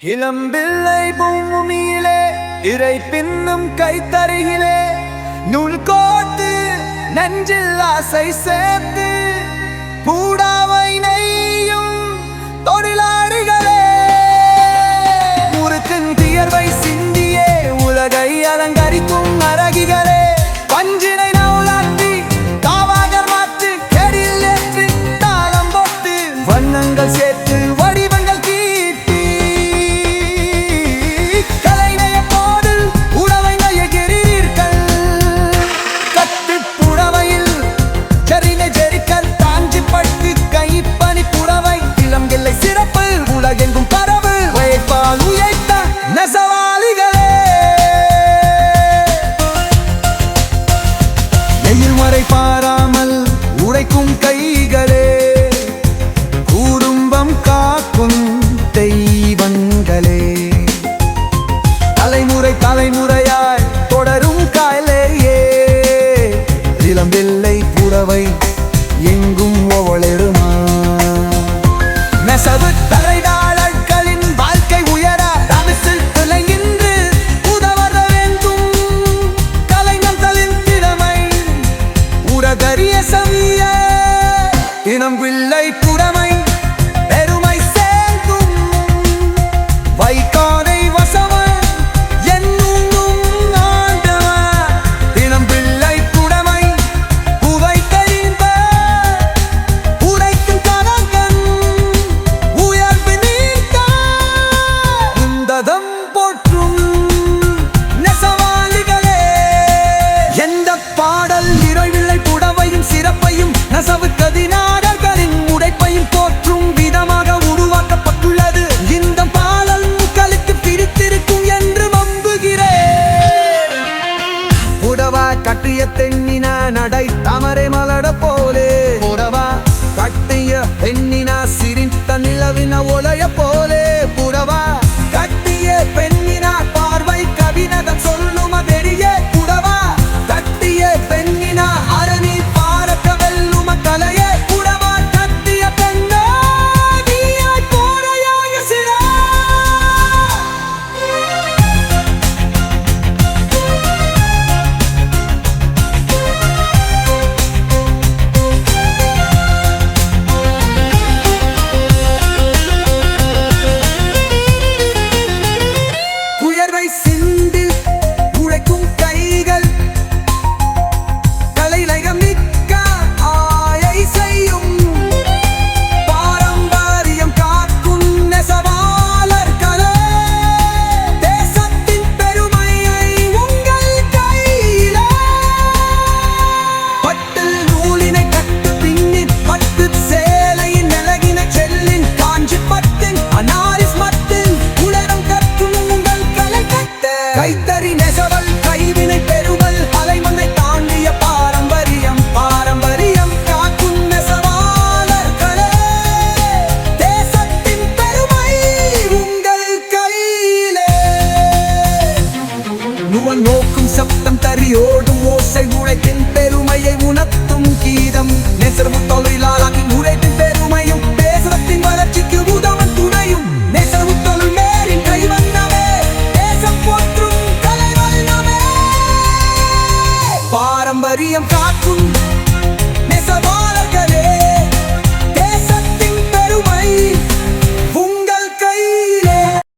இளம்பிள்ளை பூமியிலே இறை பின்னும் கைத்தருகிலே நூல் கோத்து நஞ்சில் ஆசை சேர்த்து பூடாவை நெய்யும் தொழிலாளிகள் வெள்ளை புடவை எங்கும் ஒவளெருமா நெசவு தலைதாளர்களின் வாழ்க்கை உயர தமிசில் விளைகின்று உதவர வேண்டும். கலைஞர்களின் திறமை உரதரிய சவிய இனம் பிள்ளை புறமை